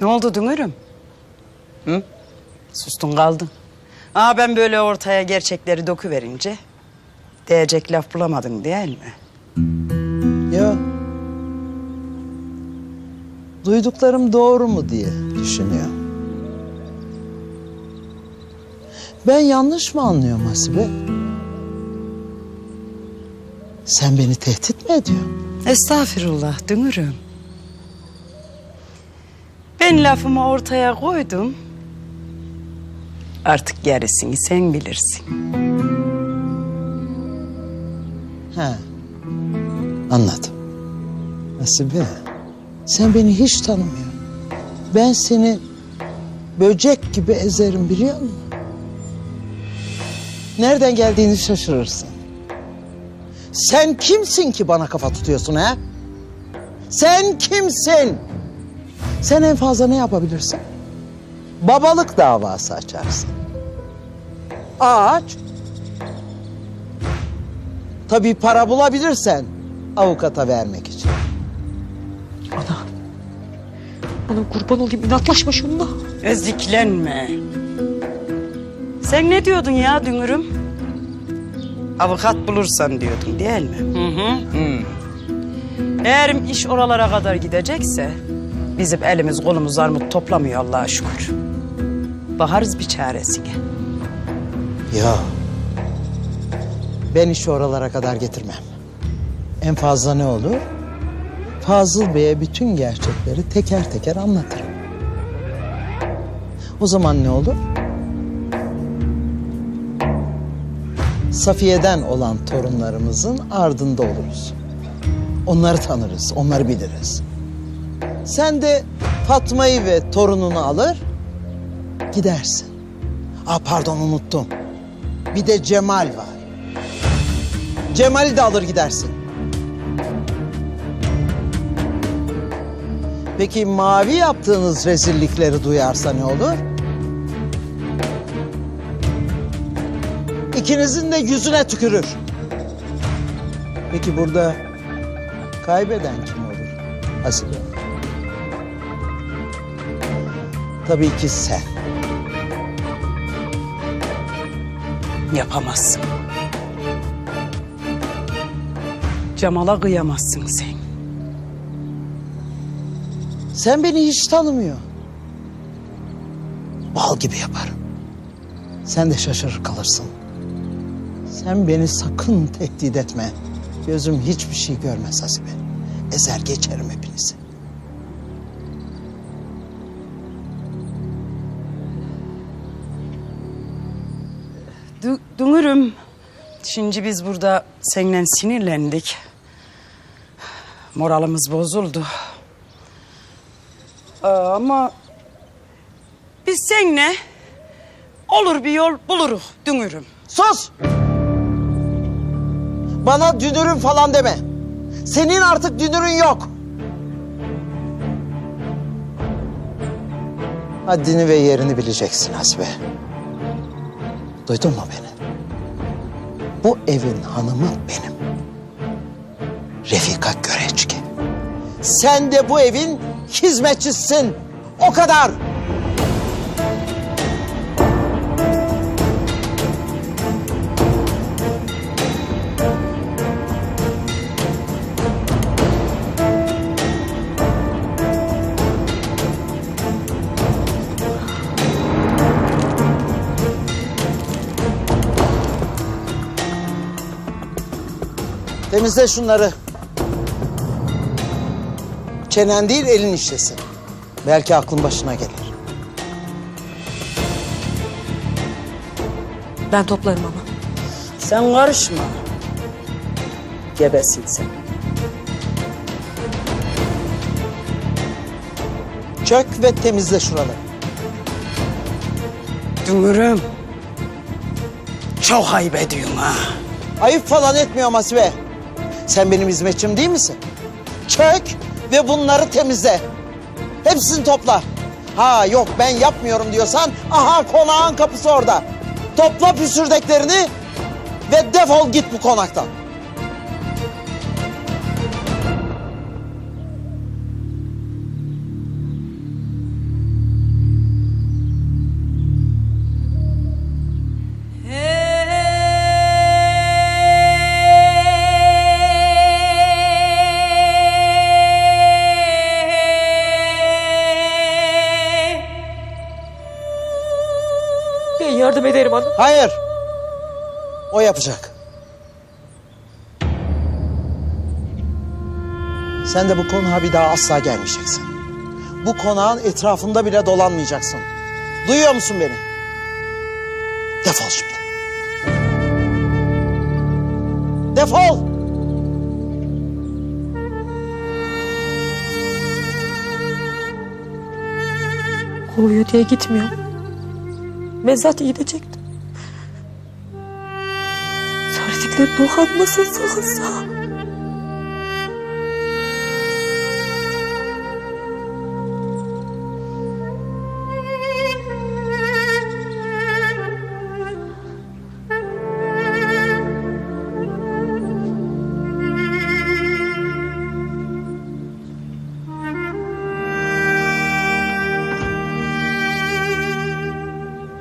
Ne oldu Dünür'üm? Hı? Sustun kaldın. Aa ben böyle ortaya gerçekleri döküverince diyecek laf bulamadın değil mi? Ya duyduklarım doğru mu diye düşünüyorum. Ben yanlış mı anlıyorum Hasibe? Sen beni tehdit mi ediyorsun? Estağfirullah Dünür'üm. Ben lafımı ortaya koydum. Artık gerisini sen bilirsin. He. Anladım. Hasibe, sen beni hiç tanımıyorsun. Ben seni böcek gibi ezerim biliyor musun? Nereden geldiğini şaşırırsın. Sen kimsin ki bana kafa tutuyorsun ha? Sen kimsin? Sen en fazla ne yapabilirsin? Babalık davası açarsın. Aç. Tabii para bulabilirsen avukata vermek için. Ana. Ana kurban olayım inatlaşma şununla. Eziklenme. Sen ne diyordun ya Dünür'üm? Avukat bulursan diyordun değil mi? Hı hı. Eğer iş oralara kadar gidecekse bizim elimiz kolumuz armut toplamıyor Allah'a şükür. Bakarız bir çaresine. Ya ben işi oralara kadar getirmem. En fazla ne olur? Fazıl Bey'e bütün gerçekleri teker teker anlatırım. O zaman ne olur? Safiye'den olan torunlarımızın ardında oluruz. Onları tanırız, onları biliriz. Sen de Fatma'yı ve torununu alır, gidersin. Aa pardon unuttum. Bir de Cemal var. Cemal'i de alır gidersin. Peki mavi yaptığınız rezillikleri duyarsa ne olur? İkinizin de yüzüne tükürür. Peki burada kaybeden kim olur? Hasibe. Tabii ki sen. Yapamazsın. Cemal'a kıyamazsın sen. Sen beni hiç tanımıyor. Bal gibi yaparım. Sen de şaşırır kalırsın. Sen beni sakın tehdit etme. Gözüm hiçbir şey görmez Hasibe. Ezer geçerim hepinizi. Dü- Dünürüm, şimdi biz burada seninle sinirlendik. Moralimiz bozuldu. Aa, ama biz seninle olur bir yol buluruz Dünürüm. Sus! Bana dünürün falan deme. Senin artık dünürün yok. Haddini ve yerini bileceksin Hasibe. Duydun mu beni? Bu evin hanımı benim. Refika Göreçki. Sen de bu evin hizmetçisisin. O kadar. Temizle şunları. Çenen değil elin işlesin. Belki aklın başına gelir. Ben toplarım ama. Sen karışma. Gebesin sen. Çök ve temizle şuraları. Dünürüm. Çok ayıp ediyorsun ha. Ayıp falan etmiyorum Hasibe. Sen benim hizmetçim değil misin? Çök ve bunları temizle. Hepsini topla. Ha yok ben yapmıyorum diyorsan aha konağın kapısı orada. Topla püsürdeklerini ve defol git bu konaktan. Yardım ederim ana. Hayır. O yapacak. Sen de bu konağa bir daha asla gelmeyeceksin. Bu konağın etrafında bile dolanmayacaksın. Duyuyor musun beni? Defol şimdi. Defol! Kovuyor diye gitmiyorum. Ben zaten gidecektim. Söyledikleri dokanmasın sakınsa.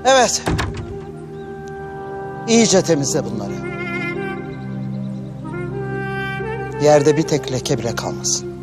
Evet. İyice temizle bunları. Yerde bir tek leke bile kalmasın.